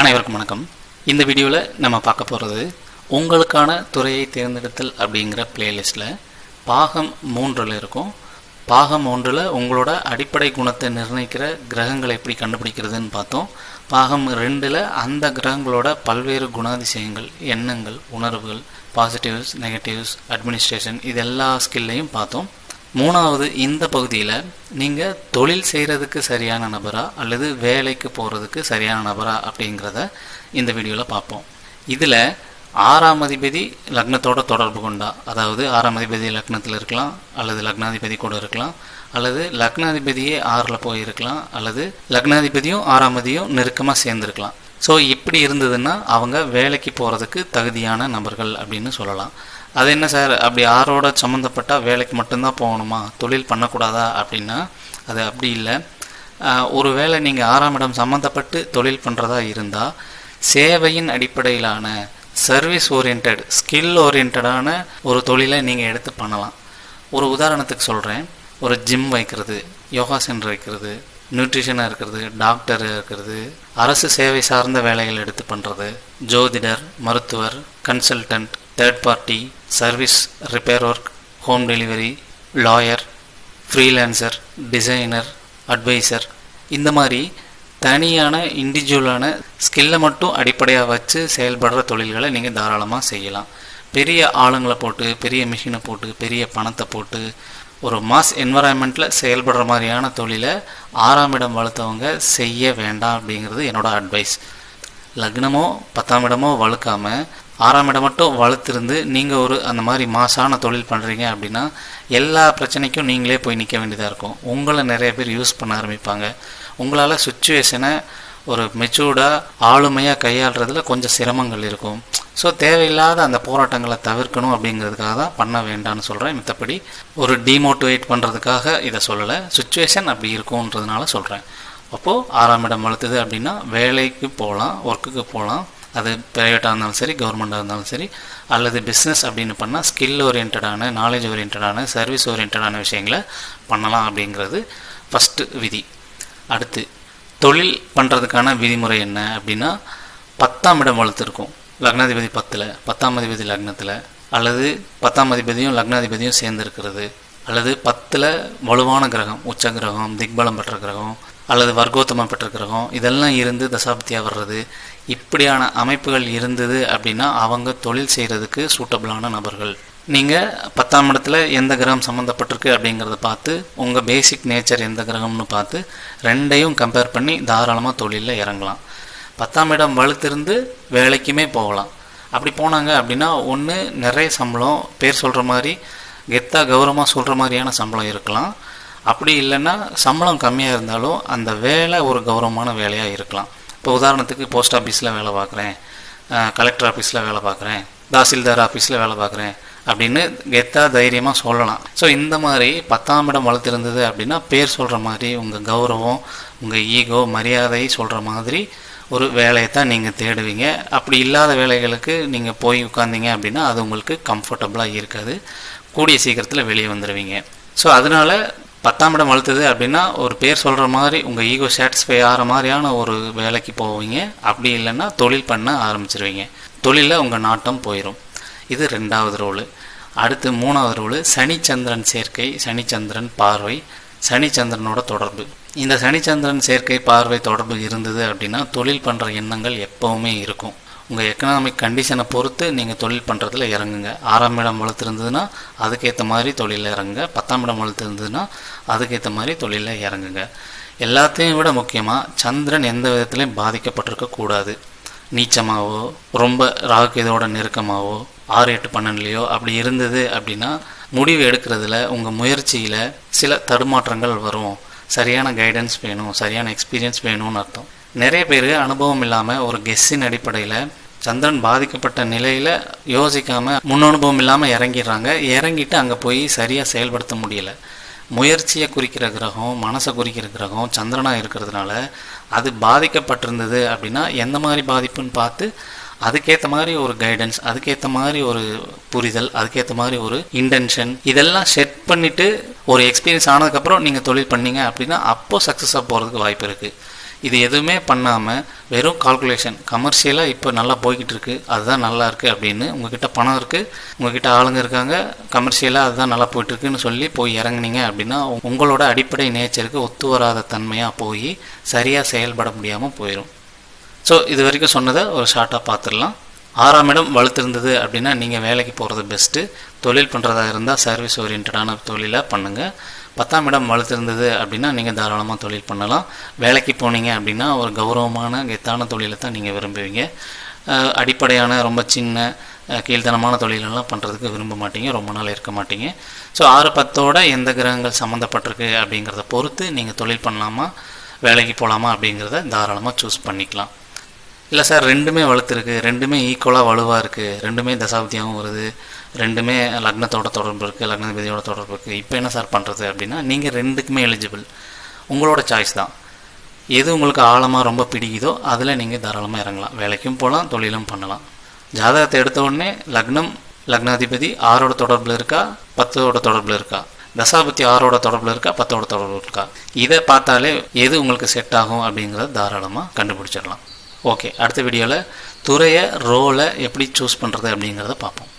அனைவருக்கும் வணக்கம். இந்த வீடியோவில் நம்ம பார்க்க போகிறது உங்களுக்கான துறையை தேர்ந்தெடுத்தல் அப்படிங்கிற பிளேலிஸ்ட்டில் பாகம் மூன்றில் இருக்கும். பாகம் ஒன்றில் உங்களோட அடிப்படை குணத்தை நிர்ணயிக்கிற கிரகங்களை எப்படி கண்டுபிடிக்கிறதுன்னு பார்த்தோம். பாகம் ரெண்டில் அந்த கிரகங்களோட பல்வேறு குணாதிசயங்கள் எண்ணங்கள் உணர்வுகள் பாசிட்டிவ்ஸ் நெகட்டிவ்ஸ் அட்மினிஸ்ட்ரேஷன் இது எல்லா ஸ்கில்லையும் பார்த்தோம். மூணாவது இந்த பகுதியில் நீங்கள் தொழில் செய்கிறதுக்கு சரியான நபரா அல்லது வேலைக்கு போகிறதுக்கு சரியான நபரா அப்படிங்கிறத இந்த வீடியோவில் பார்ப்போம். இதில் ஆறாம் அதிபதி லக்னத்தோட தொடர்பு கொண்டா அதாவது ஆறாம் அதிபதி லக்னத்தில் இருக்கலாம் அல்லது லக்னாதிபதி கூட இருக்கலாம் அல்லது லக்னாதிபதியே ஆறில் போயிருக்கலாம் அல்லது லக்னாதிபதியும் ஆறாம் அதியும் நெருக்கமாக சேர்ந்துருக்கலாம். ஸோ இப்படி இருந்ததுன்னா அவங்க வேலைக்கு போகிறதுக்கு தகுதியான நபர்கள் அப்படின்னு சொல்லலாம். அது என்ன சார்? அப்படி ஆரோட சம்மந்தப்பட்டால் வேலைக்கு மட்டும்தான் போகணுமா? தொழில் பண்ணக்கூடாதா அப்படின்னா அது அப்படி இல்லை. ஒரு வேளை நீங்கள் ஆறாம் இடம் சம்மந்தப்பட்டு தொழில் பண்ணுறதா இருந்தால் சேவையின் அடிப்படையிலான சர்வீஸ் ஓரியன்ட் ஸ்கில் ஓரியன்டான ஒரு தொழிலை நீங்கள் எடுத்து பண்ணலாம். ஒரு உதாரணத்துக்கு சொல்கிறேன் ஒரு ஜிம் வைக்கிறது யோகா சென்டர் வைக்கிறது நியூட்ரிஷனாக இருக்கிறது டாக்டர் இருக்கிறது அரசு சேவை சார்ந்த வேலைகள் எடுத்து பண்ணுறது ஜோதிடர் மருத்துவர் consultant third party service repair work home delivery lawyer freelancer designer advisor இந்த மாதிரி தனியான இண்டிவிஜுவலான ஸ்கில்லை மட்டும் அடிப்படையாக வச்சு செயல்படுற தொழில்களை நீங்கள் தாராளமாக செய்யலாம். பெரிய ஆளுங்களை போட்டு பெரிய மிஷினை போட்டு பெரிய பணத்தை போட்டு ஒரு மாஸ் என்வரான்மெண்ட்டில் செயல்படுற மாதிரியான தொழிலை ஆறாம் இடம் வளர்த்தவங்க செய்ய வேண்டாம் அப்படிங்கிறது என்னோட அட்வைஸ் லக்னமோ பத்தாம் இடமோ வளர்க்காமல் ஆறாம் இடம் மட்டும் வளர்த்துருந்து நீங்கள் ஒரு அந்த மாதிரி மாசான தொழில் பண்ணுறீங்க அப்படின்னா எல்லா பிரச்சனைக்கும் நீங்களே போய் நிற்க வேண்டியதாக இருக்கும். உங்களை நிறைய பேர் யூஸ் பண்ண ஆரம்பிப்பாங்க. உங்களால் சுச்சுவேஷனை ஒரு மெச்சூர்டாக ஆளுமையாக கையாளுறதுல கொஞ்சம் சிரமங்கள் இருக்கும். ஸோ தேவையில்லாத அந்த போராட்டங்களை தவிர்க்கணும் அப்படிங்கிறதுக்காக தான் பண்ண வேண்டாம்னு சொல்கிறேன் மற்றபடி ஒரு டிமோட்டிவேட் பண்ணுறதுக்காக இதை சொல்லலை. சுச்சுவேஷன் அப்படி இருக்கும்ன்றதுனால சொல்கிறேன் அப்போது ஆறாம் இடம் வளர்த்துது அப்படின்னா வேலைக்கு போகலாம் ஒர்க்குக்கு போகலாம். அது ப்ரைவேட்டாக இருந்தாலும் சரி கவர்மெண்ட்டாக இருந்தாலும் சரி அல்லது பிஸ்னஸ் அப்படின்னு பண்ணால் ஸ்கில் ஓரியன்டான நாலேஜ் ஓரியன்டான சர்வீஸ் ஓரியன்டான விஷயங்களை பண்ணலாம் அப்படிங்கிறது ஃபஸ்ட்டு விதி. அடுத்து தொழில் பண்ணுறதுக்கான விதிமுறை என்ன அப்படின்னா பத்தாம் இடம் வளர்த்துருக்கும். லக்னாதிபதி பத்தில் பத்தாம் அதிபதி லக்னத்தில் அல்லது பத்தாம் அதிபதியும் லக்னாதிபதியும் சேர்ந்துருக்கிறது அல்லது பத்தில் வலுவான கிரகம் உச்ச கிரகம் திக்பலம் பெற்ற கிரகம் அல்லது வர்க்கோத்தமம் பெற்ற கிரகம் இதெல்லாம் இருந்து தசாப்தியாக வர்றது. இப்படியான அமைப்புகள் இருந்தது அப்படின்னா அவங்க தொழில் செய்கிறதுக்கு சூட்டபிளான நபர்கள். நீங்கள் பத்தாம் இடத்துல எந்த கிரகம் சம்மந்தப்பட்டிருக்கு அப்படிங்கிறத பார்த்து உங்கள் பேசிக் நேச்சர் எந்த கிரகம்னு பார்த்து ரெண்டையும் கம்பேர் பண்ணி தாராளமாக தொழிலில் இறங்கலாம். பத்தாம் இடம் வலுத்திருந்து வேலைக்குமே போகலாம். அப்படி போனாங்க அப்படின்னா ஒன்று நிறைய சம்பளம் பேர் சொல்கிற மாதிரி கெத்தாக கௌரவமாக சொல்கிற மாதிரியான சம்பளம் இருக்கலாம். அப்படி இல்லைன்னா சம்பளம் கம்மியாக இருந்தாலும் அந்த வேலை ஒரு கௌரவமான வேலையாக இருக்கலாம். இப்போ உதாரணத்துக்கு போஸ்ட் ஆஃபீஸில் வேலை பார்க்குறேன் கலெக்டர் ஆஃபீஸில் வேலை பார்க்குறேன் தாசில்தார் ஆஃபீஸில் வேலை பார்க்குறேன் அப்படின்னு கெத்தாக தைரியமாக சொல்லலாம். ஸோ இந்த மாதிரி பத்தாம் இடம் வளர்த்துருந்தது அப்படின்னா பேர் சொல்கிற மாதிரி உங்கள் கௌரவம் உங்கள் ஈகோ மரியாதை சொல்கிற மாதிரி ஒரு வேலையை தான் நீங்கள் தேடுவீங்க. அப்படி இல்லாத வேலைகளுக்கு நீங்கள் போய் உட்காந்தீங்க அப்படின்னா அது உங்களுக்கு கம்ஃபர்டபுளாக இருக்காது. கூடிய சீக்கிரத்தில் வெளியே வந்துடுவீங்க ஸோ அதனால் பத்தாம் இடம் வளர்த்துது அப்படின்னா ஒரு பேர் சொல்கிற மாதிரி உங்கள் ஈகோ சாட்டிஸ்ஃபை ஆகிற மாதிரியான ஒரு வேலைக்கு போவீங்க. அப்படி இல்லைன்னா தொழில் பண்ண ஆரம்பிச்சிருவீங்க. தொழிலில் உங்கள் நாட்டம் போயிடும் இது ரெண்டாவது ரோலு. அடுத்து மூணாவது ரோலு சனிச்சந்திரன் சேர்க்கை சனிச்சந்திரன் பார்வை சனிச்சந்திரனோட தொடர்பு. இந்த சனிச்சந்திரன் சேர்க்கை பார்வை தொடர்பு இருந்தது அப்படின்னா தொழில் பண்ணுற எண்ணங்கள் எப்போவுமே இருக்கும். உங்கள் எக்கனாமிக் கண்டிஷனை பொறுத்து நீங்கள் தொழில் பண்ணுறதுல இறங்குங்க. ஆறாம் இடம் வளர்த்துருந்ததுன்னா அதுக்கேற்ற மாதிரி தொழிலில் இறங்குங்க. பத்தாம் இடம் வளர்த்துருந்ததுன்னா அதுக்கேற்ற மாதிரி தொழிலில் இறங்குங்க. எல்லாத்தையும் விட முக்கியமாக சந்திரன் எந்த விதத்துலையும் பாதிக்கப்பட்டிருக்கக்கூடாது. நீச்சமாகவோ ரொம்ப ராகுக்கேதோட நெருக்கமாகவோ ஆறு எட்டு பன்னெண்டுலையோ அப்படி இருந்தது அப்படின்னா முடிவு எடுக்கிறதுல உங்கள் முயற்சியில் சில தடுமாற்றங்கள் வரும். சரியான கைடன்ஸ் வேணும் சரியான எக்ஸ்பீரியன்ஸ் வேணும்னு அர்த்தம். நிறைய பேர் அனுபவம் இல்லாமல் ஒரு கெஸ்ஸின் அடிப்படையில் சந்திரன் பாதிக்கப்பட்ட நிலையில் யோசிக்காமல் முன் அனுபவம் இல்லாமல் இறங்கிடுறாங்க. இறங்கிட்டு அங்கே போய் சரியாக செயல்படுத்த முடியல. முயற்சியை குறிக்கிற கிரகம் மனசை குறிக்கிற கிரகம் சந்திரனாக இருக்கிறதுனால அது பாதிக்கப்பட்டிருந்தது அப்படின்னா எந்த மாதிரி பாதிப்புன்னு பார்த்து அதுக்கேற்ற மாதிரி ஒரு கைடன்ஸ் அதுக்கேற்ற மாதிரி ஒரு புரிதல் அதுக்கேற்ற மாதிரி ஒரு இன்டென்ஷன் இதெல்லாம் செட் பண்ணிவிட்டு ஒரு எக்ஸ்பீரியன்ஸ் ஆனதுக்கப்புறம் நீங்கள் தொழில் பண்ணீங்க அப்படின்னா அப்போது சக்ஸஸாக போகிறதுக்கு வாய்ப்பு இருக்குது இது எதுவுமே பண்ணாமல் வெறும் கால்குலேஷன் கமர்ஷியலாக இப்போ நல்லா போய்கிட்டு இருக்கு அதுதான் நல்லா இருக்குது அப்படின்னு உங்ககிட்ட பணம் இருக்குது உங்ககிட்ட ஆளுங்க இருக்காங்க கமர்ஷியலாக அதுதான் நல்லா போயிட்டுருக்குன்னு சொல்லி போய் இறங்குனீங்க அப்படின்னா உங்களோட அடிப்படை நேச்சருக்கு ஒத்து வராத தன்மையாக போய் சரியாக செயல்பட முடியாமல் போயிடும் ஸோ இது வரைக்கும் சொன்னதை ஒரு ஷார்ட்டாக பார்த்துடலாம். ஆறாம் இடம் வலுத்திருந்தது அப்படின்னா நீங்கள் வேலைக்கு போகிறது பெஸ்ட்டு தொழில் பண்ணுறதா இருந்தால் சர்வீஸ் ஓரியன்டான தொழிலை பண்ணுங்கள் பத்தாம் இடம் வலுத்திருந்தது அப்படின்னா நீங்கள் தாராளமாக தொழில் பண்ணலாம். வேலைக்கு போனீங்க அப்படின்னா ஒரு கௌரவமான கெத்தான தொழிலை தான் நீங்கள் விரும்புவீங்க. அடிப்படையான ரொம்ப சின்ன கீழ்த்தனமான தொழிலெல்லாம் பண்ணுறதுக்கு விரும்ப மாட்டீங்க. ரொம்ப நாள் இருக்க மாட்டீங்க. ஸோ ஆறு பத்தோட எந்த கிரகங்கள் சம்மந்தப்பட்டிருக்கு அப்படிங்கிறத பொறுத்து நீங்கள் தொழில் பண்ணலாமா வேலைக்கு போகலாமா அப்படிங்கிறத தாராளமாக சூஸ் பண்ணிக்கலாம். இல்லை சார் ரெண்டுமே வளர்த்துருக்கு ரெண்டுமே ஈக்குவலாக வலுவாக இருக்குது ரெண்டுமே தசாப்தியாகவும் வருது. ரெண்டுமே லக்னத்தோட தொடர்பு இருக்குது லக்னாதிபதியோட தொடர்பு இருக்குது இப்போ என்ன சார் பண்ணுறது அப்படின்னா நீங்கள் ரெண்டுக்குமே எலிஜிபிள் உங்களோட சாய்ஸ் தான். எது உங்களுக்கு ஆழமாக ரொம்ப பிடிக்குதோ அதில் நீங்கள் தாராளமாக இறங்கலாம். வேலைக்கும் போகலாம் தொழிலும் பண்ணலாம். ஜாதகத்தை எடுத்த உடனே லக்னம் லக்னாதிபதி ஆறோட தொடர்பில் இருக்கா பத்தோட தொடர்பில் இருக்கா? தசாபதி ஆறோட தொடர்பில் இருக்கா பத்தோட தொடர்பு இருக்கா? இதை பார்த்தாலே எது உங்களுக்கு செட் ஆகும் அப்படிங்கிறத தாராளமாக கண்டுபிடிச்சிடலாம். ஓகே அடுத்த வீடியோவில் துறையை ரோலை எப்படி சூஸ் பண்ணுறது அப்படிங்கிறத பார்ப்போம்.